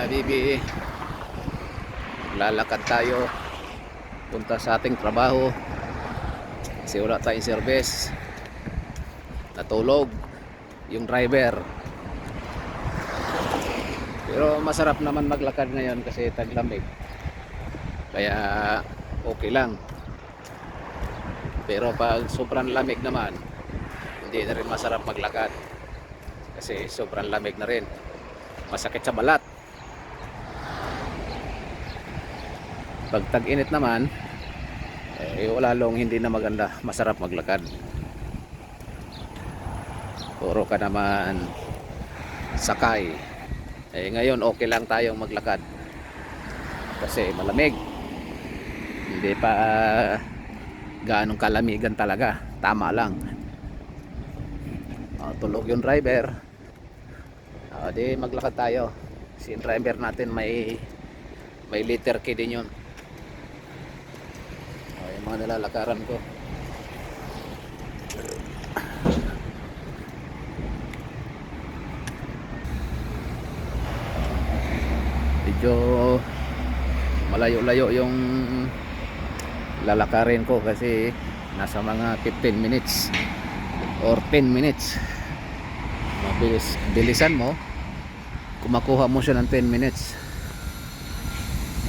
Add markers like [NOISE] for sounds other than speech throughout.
Habibi. Lalakad tayo. Punta sa ating trabaho. Kasi wala tayong service. Natulog yung driver. Pero masarap naman maglakad ngayon kasi taglamig. Kaya okay lang. Pero pag sobrang lamig naman hindi na rin masarap maglakad. Kasi sobrang lamig na rin. Masakit sa balat pag tag-init naman eh wala long hindi na maganda. Masarap maglakad. Puro ka naman sakay. Eh ngayon okay lang tayong maglakad. Kasi malamig. Hindi pa ah, gaanong kalamigan talaga. Tama lang. Ah, tulog yung driver. Ah, di maglakad tayo. Si driver natin may may liter key din yun yung mga nilalakaran ko. Medyo malayo-layo yung lalakarin ko kasi nasa mga 15 minutes or 10 minutes. Mabilis bilisan mo. Kumakuha mo siya ng 10 minutes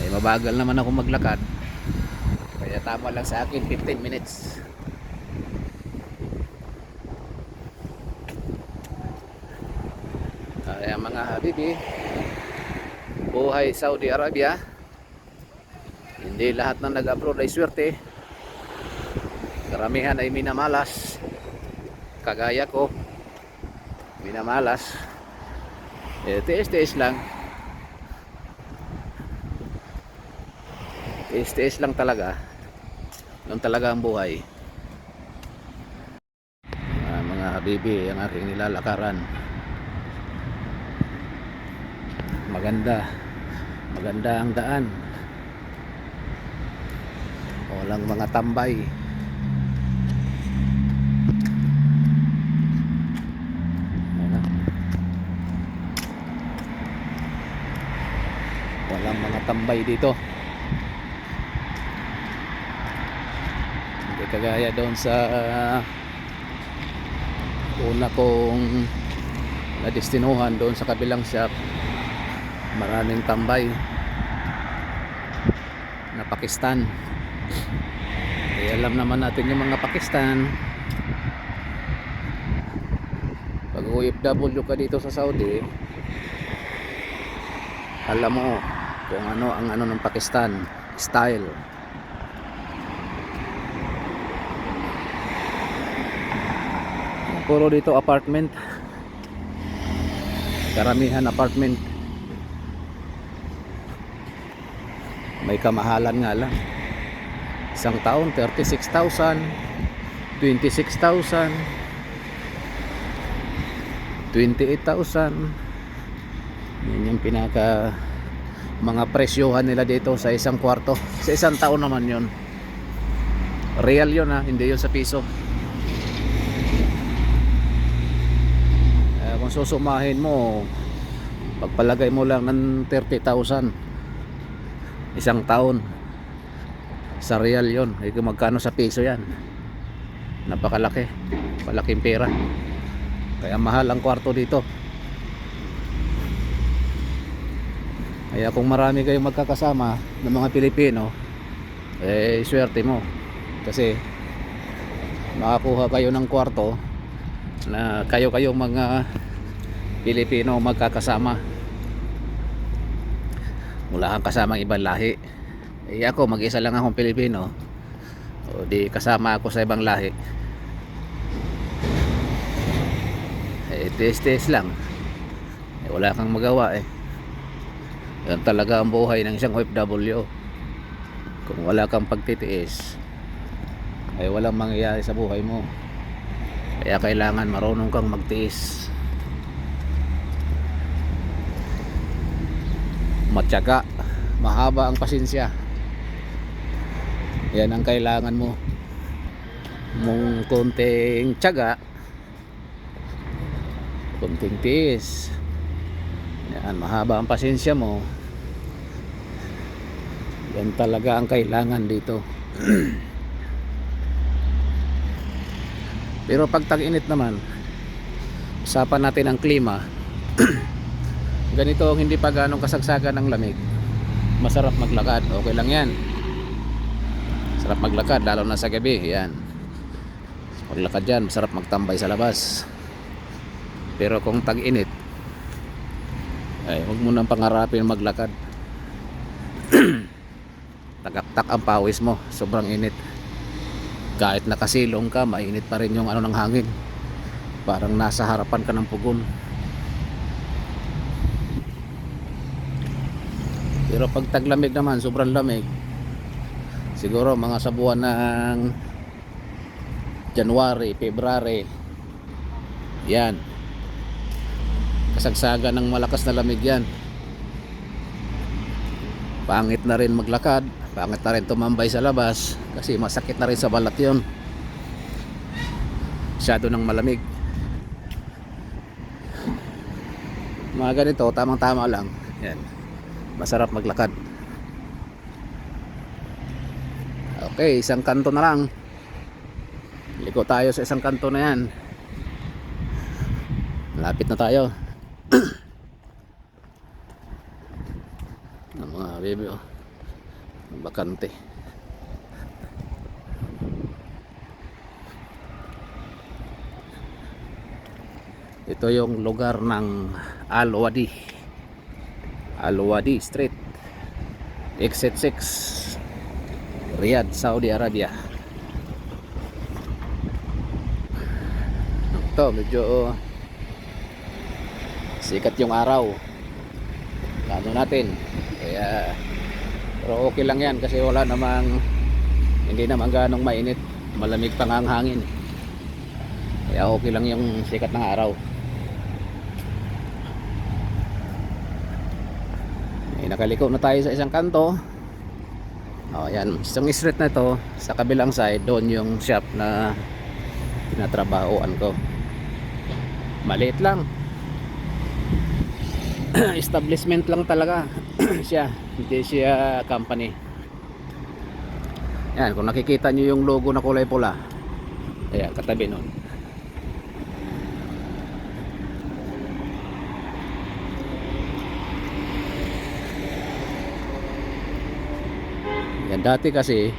eh mabagal naman ako maglakad kaya tama lang sa akin 15 minutes. Kaya mga habibi buhay Saudi Arabia. Hindi lahat ng nag-abroad ay swerte. Karamihan ay minamalas. Kagaya ko minamalas. Eh tiis-tiis lang. Tiis-tiis lang talaga yun talaga ang buhay. Ah, mga habibi ang aking nilalakaran. Maganda. Maganda ang daan. Walang mga tambay. Walang mga tambay dito kagaya doon sa ah, una kong nadestinuhan doon sa kabilang shop. Maraming tambay. Na Pakistan. Eh, alam naman natin yung mga Pakistan. Pag OFW ka dito sa Saudi alam mo kung ano ang ano ng Pakistan style puro dito apartment. Karamihan apartment. May kamahalan nga lang. Isang taon 36,000 26,000 28,000 yun yung pinaka mga presyohan nila dito sa isang kwarto. Sa isang taon naman yun. Real yun ha? Hindi yun sa piso Eh, kung susumahin mo. Pagpalagay mo lang ng 30,000 isang taon. Sa real yon ay kung magkano sa piso yan. Napakalaki. Palaking pera. Kaya mahal ang kwarto dito. Kaya kung marami kayong magkakasama ng mga Pilipino eh swerte mo. Kasi makakuha kayo ng kwarto na kayo-kayong mga Pilipino magkakasama. Wala kang kasamang ibang lahi. Eh ako mag-isa lang akong Pilipino. O di kasama ako sa ibang lahi. Eh tes-tes lang. Eh, wala kang magawa eh. Yan talaga ang buhay ng isang OFW kung wala kang pagtitiis ay walang mangyayari sa buhay mo. Kaya kailangan marunong kang magtiis matyaga mahaba ang pasensya yan ang kailangan mo mong konting tiyaga konting tiis Yan, mahaba ang pasensya mo. Yan talaga ang kailangan dito. [CLEARS THROAT] Pero pag tag-init naman, usapan natin ang klima. [CLEARS THROAT] Ganito ang hindi pa ganong kasagsagan ng lamig. Masarap maglakad. Okay lang yan. Sarap maglakad, lalo na sa gabi. Yan. Maglakad yan, masarap magtambay sa labas. Pero kung tag-init, ay huwag mo nang pangarapin maglakad. [CLEARS THROAT] Tagaktak ang pawis mo, sobrang init. Kahit nakasilong ka, mainit pa rin yung ano ng hangin. Parang nasa harapan ka ng pugon. Pero pag taglamig naman, sobrang lamig. Siguro mga sa buwan ng January, February. Yan. Kasagsagan ng malakas na lamig yan. Pangit na rin maglakad, pangit na rin tumambay sa labas kasi masakit na rin sa balat yon. Masyado ng malamig. Mga ganito, tamang-tama lang. Yan. Masarap maglakad. Okay, isang kanto na lang. Liko tayo sa isang kanto na yan. Malapit na tayo. [CLEARS THROAT] ng mga baby oh. Bakante. Ito yung lugar ng Al-Wadi. Al-Wadi Street. Exit 6. Riyadh, Saudi Arabia. Ito, medyo sikat yung araw. Ano natin. Kaya pero okay lang yan kasi wala namang hindi naman ganong mainit. Malamig pang ang hangin. Kaya okay lang yung sikat ng araw. Nakaliko na tayo sa isang kanto. Oh, yan. Isang street na ito, sa kabilang side, doon yung shop na tinatrabahoan ko. Maliit lang. [CLEARS THROAT] Establishment lang talaga [CLEARS THROAT] siya. Hindi siya company. Yan, kung nakikita nyo yung logo na kulay pula. Ayan, katabi nun. Yan dati kasi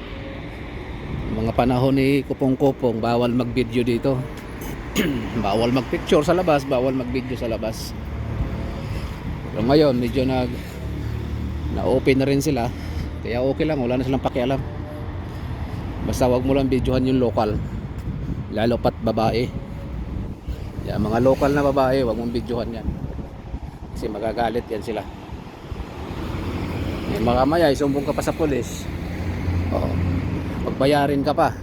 mga panahon ni Kupong-Kupong bawal mag-video dito. [CLEARS THROAT] bawal mag-picture sa labas, bawal mag-video sa labas. Pero ngayon medyo nag na-open na rin sila. Kaya okay lang, wala na silang pakialam. Basta wag mo lang videohan yung local. Lalo pat babae. Yan, mga local na babae, wag mong videohan yan. Kasi magagalit yan sila. Eh, makamaya, isumbong ka pa sa pulis. Oo. Pagbayarin ka pa.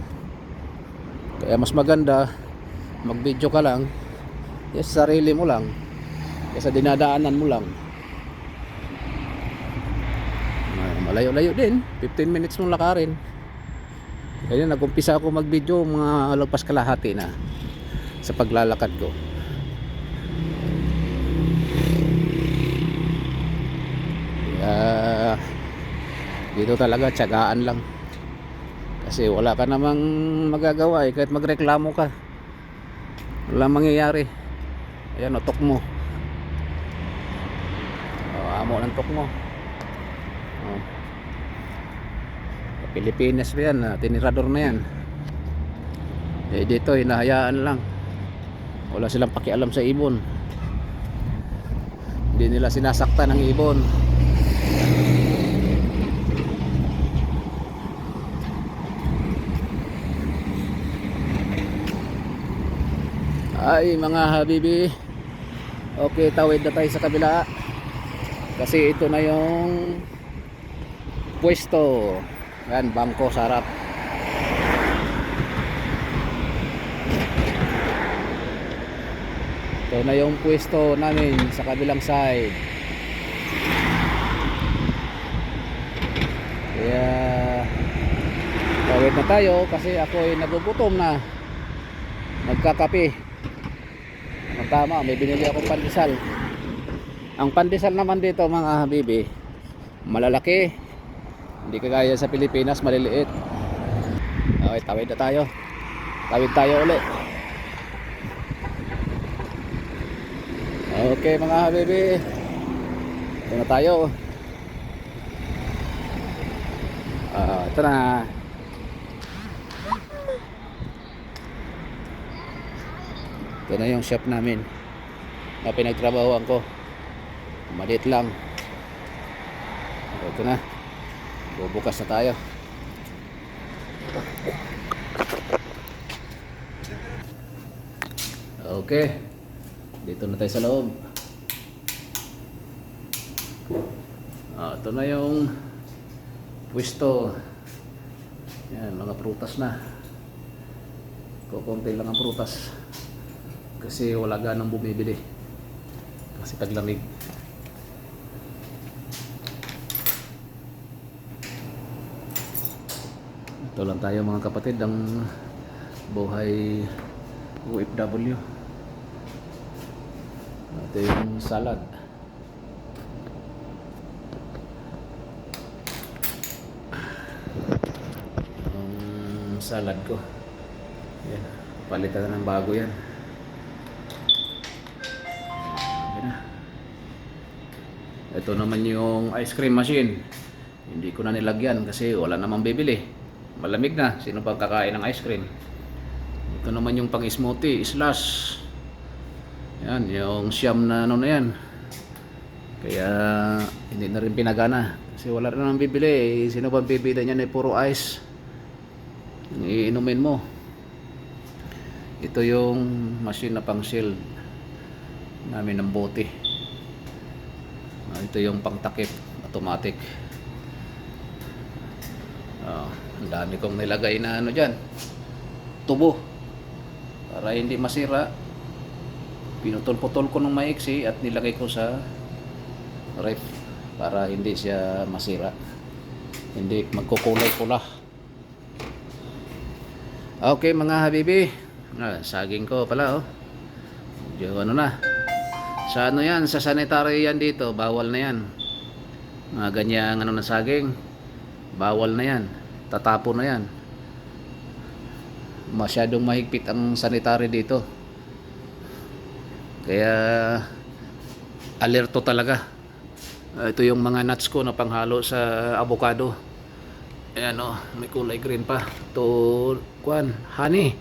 Kaya mas maganda, mag-video ka lang. Yes, sarili mo lang. Kaysa dinadaanan mo lang. Malayo-layo din. 15 minutes mong lakarin. Kaya nag-umpisa ako mag-video mga lagpas kalahati na sa paglalakad ko. Kaya dito talaga tiyagaan lang. Kasi wala ka namang magagawa eh kahit magreklamo ka. Wala mangyayari. Ayan, otok mo. Oh, amo ng tok mo. Sa Pilipinas pa yan, ah, tinirador na yan. Eh dito, hinahayaan lang. Wala silang pakialam sa ibon. Hindi nila sinasaktan ng ibon. Ay mga habibi. Okay tawid na tayo sa kabila. Kasi ito na yung Pwesto. Yan bangko sa harap Ito na yung pwesto namin sa kabilang side. Kaya Tawid na tayo kasi ako ay nagugutom na. Magkakape tama, may binili akong pandesal. Ang pandesal naman dito mga habibi, malalaki. Hindi kagaya sa Pilipinas, maliliit. Okay, tawid na tayo. Tawid tayo ulit. Okay mga habibi. Ito na tayo. Ah, ito na. Ito na yung shop namin na pinagtrabahoan ko. Maliit lang. Ito na. Bubukas na tayo. Okay. Dito na tayo sa loob. Ah, ito na yung pwesto. Yan, mga prutas na. Kukunti lang ang prutas. Kasi wala ganang bumibili. Kasi taglamig. Ito lang tayo mga kapatid ang buhay OFW. Ito yung salad. Ang salad ko. Yan. Palitan ng bago. Yan Ito naman yung ice cream machine. Hindi ko na nilagyan kasi wala namang bibili. Malamig na. Sino pang kakain ng ice cream? Ito naman yung pang smoothie, slash. Yan, yung siyam na ano na yan. Kaya hindi na rin pinagana. Kasi wala rin namang bibili. Sino bang bibili niyan ay puro ice. Yung iinumin mo. Ito yung machine na pang shield namin ng bote. Ah, ito yung pangtakip, automatic. Ah, ang dami kong nilagay na ano dyan. Tubo. Para hindi masira. Pinutol-putol ko ng maiksi at nilagay ko sa ref para hindi siya masira. Hindi magkukulay-pula. Okay mga habibi. Ah, saging ko pala oh. Medyo ano na. Sa ano yan, sa sanitary yan dito, bawal na yan. Mga ganyang ano na saging, bawal na yan. Tatapo na yan. Masyadong mahigpit ang sanitary dito. Kaya alerto talaga. Ah, ito yung mga nuts ko na panghalo sa avocado. Ayan o, may kulay green pa. To, kwan, honey.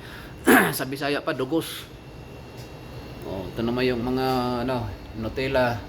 [CLEARS THROAT] sa Bisaya pa, dugos. Ito naman yung mga ano, Nutella,